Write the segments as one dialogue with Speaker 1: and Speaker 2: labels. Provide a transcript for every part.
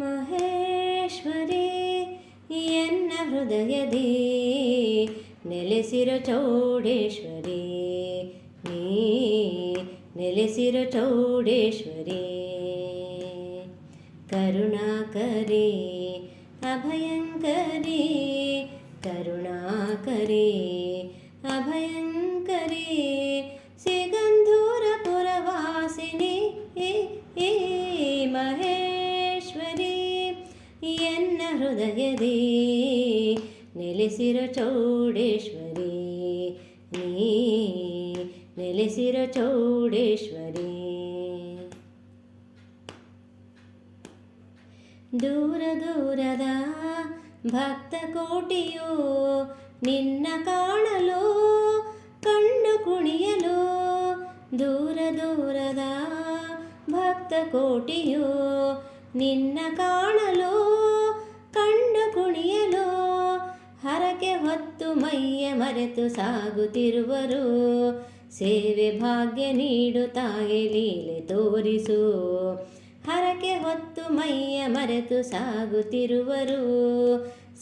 Speaker 1: ಮಹೇಶ್ವರಿ ಎನ್ನ ಹೃದಯದಿ ನೆಲೆಸಿರೋ ಚೌಡೇಶ್ವರಿ ನೀ ನೆಲೆಸಿರೋ ಚೌಡೇಶ್ವರಿ ಕರುಣಾಕರಿ ಅಭಯಂಕರಿ ಕರುಣಾಕರಿ ಅಭಯಂಕರಿ ಹೃದಯದಿ ನೆಲೆಸಿರೋ ಚೌಡೇಶ್ವರಿ, ನೀ ನೆಲೆಸಿರ ಚೌಡೇಶ್ವರಿ. ದೂರ ದೂರದ ಭಕ್ತ ಕೋಟಿಯೋ ನಿನ್ನ ಕಾಣಲು ಕಣ್ಣು ಕುಣಿಯಲು. ದೂರ ದೂರದ ಭಕ್ತ ಕೋಟಿಯೋ ನಿನ್ನ ಕಾಣಲು ಮರೆತು ಸಾಗುತ್ತಿರುವರು. ಸೇವೆ ಭಾಗ್ಯ ನೀಡು ತಾಯಿ ಲೀಲೆ ತೋರಿಸು. ಹರಕೆ ಹೊತ್ತು ಮೈಯ ಮರೆತು ಸಾಗುತ್ತಿರುವರು.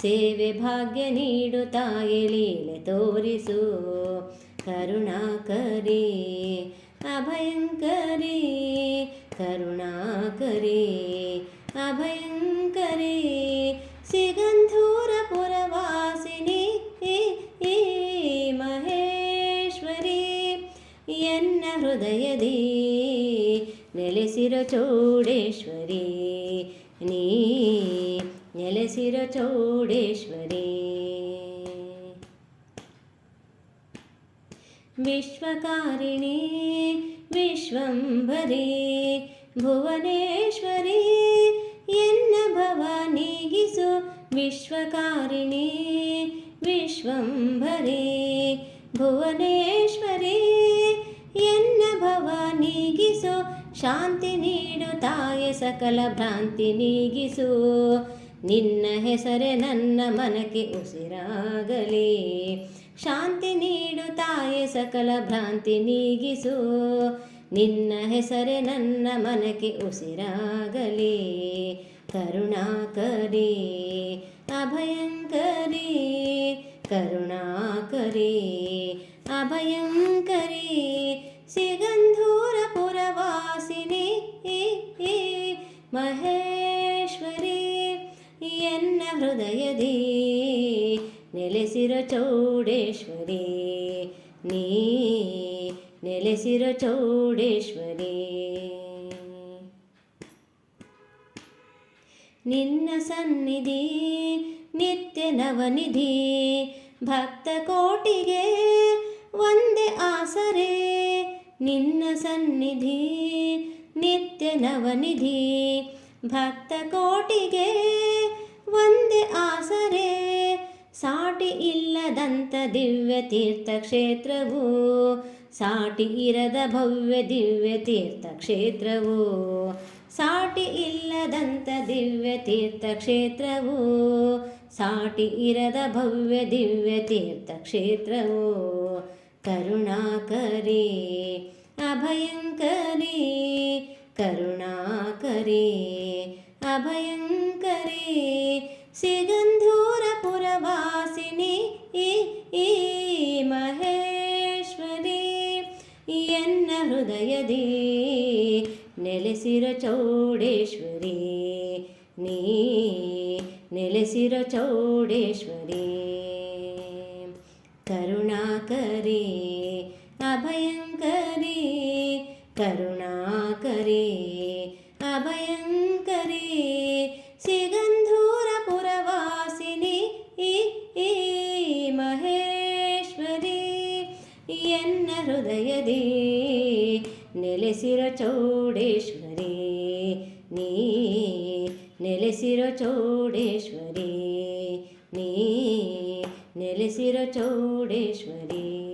Speaker 1: ಸೇವೆ ಭಾಗ್ಯ ನೀಡು ತಾಯಿ ಲೀಲೆ ತೋರಿಸು. ಕರುಣಾಕರಿ, ಅಭಯಂಕರಿ ಕರುಣಾಕರಿ, ಅಭಯಂಕರಿ. ಹೃದಯದಿ, ನೆಲೆಸಿರ ಚೌಡೇಶ್ವರಿ, ನೀ ನೆಲೆಸಿರ ಚೌಡೇಶ್ವರಿ. ವಿಶ್ವಕಾರಿಣಿ, ವಿಶ್ವಂಭರಿ, ಭುವನೇಶ್ವರಿ, ಎನ್ನ ಭವ ನೀಗಿಸು ವಿಶ್ವಕಾರಿಣಿ, ವಿಶ್ವಂಭರಿ, ಭುವನೇಶ್ವರಿ. ಎನ್ನ ಭವ ನೀಗಿಸು, ಶಾಂತಿ ನೀಡು ತಾಯೆ ಸಕಲ ಭ್ರಾಂತಿ ನೀಗಿಸು. ನಿನ್ನ ಹೆಸರೇ ನನ್ನ ಮನಕ್ಕೆ ಉಸಿರಾಗಲಿ. ಶಾಂತಿ ನೀಡು ತಾಯೆ ಸಕಲ ಭ್ರಾಂತಿ ನೀಗಿಸು. ನಿನ್ನ ಹೆಸರೇ ನನ್ನ ಮನಕ್ಕೆ ಉಸಿರಾಗಲಿ. ಕರುಣಾಕರಿ, ಅಭಯಂಕರಿ ಕರುಣಾಕರಿ ಅಭಯಂಕರಿ ಸಿಗಂಧೂರ ಪುರವಾಸಿನಿ ಮಹೇಶ್ವರಿ ಎನ್ನ ಹೃದಯದಿ ನೆಲೆಸಿರೋ ಚೌಡೇಶ್ವರಿ ನೀ ನೆಲೆಸಿರೋ ಚೌಡೇಶ್ವರಿ. ನಿನ್ನ ಸನ್ನಿಧಿ ನಿತ್ಯ ನವನಿಧಿ ಭಕ್ತ ಕೋಟಿಗೆ ಒಂದೇ ಆಸರೆ, ನಿನ್ನ ಸನ್ನಿಧಿ ನಿತ್ಯ ನವನಿಧಿ ಭಕ್ತ ಕೋಟಿಗೆ ಒಂದೇ ಆಸರೆ, ಸಾಟಿ ಇಲ್ಲದಂಥ ದಿವ್ಯ ತೀರ್ಥ ಕ್ಷೇತ್ರವು, ಸಾಟಿ ಇರದ ಭವ್ಯ ದಿವ್ಯ ತೀರ್ಥ ಕ್ಷೇತ್ರವು, ಸಾಟಿ ಇಲ್ಲದಂಥ ದಿವ್ಯ ತೀರ್ಥ ಕ್ಷೇತ್ರವು ಸಾಟಿ ಇರದ ಭವ್ಯ ದಿವ್ಯ ತೀರ್ಥ ಕ್ಷೇತ್ರವು ಕರುಣಾಕರಿ ಅಭಯಂಕರಿ ಕರುಣಾಕರಿ ಅಭಯಂಕರಿ ಸಿಗಂಧೂರ ಪುರವಾಸಿನಿ ಈ ಮಹೇಶ್ವರಿ ಎನ್ನ ಹೃದಯದಿ ನೆಲೆಸಿರೋ ಚೌಡೇಶ್ವರಿ ನೀ ನೆಲೆಸಿರೋ ಚೌಡೇಶ್ವರಿ ಕರುಣಾಕರಿ ಅಭಯಂಕರಿ ಕರುಣಾಕರಿ ಅಭಯಂಕರಿ ಸಿಗಂಧೂರ ಪುರವಾಸಿನಿ ಈ ಮಹೇಶ್ವರಿ ಎನ್ನ ಹೃದಯದಿ ನೆಲೆಸಿರೋ ಚೌಡೇಶ್ವರಿ ನೀ ನೆಲೆಸಿರೋ ಚೌಡೇಶ್ವರಿ ನೀ ನೆಲೆಸಿರೋ ಚೌಡೇಶ್ವರಿ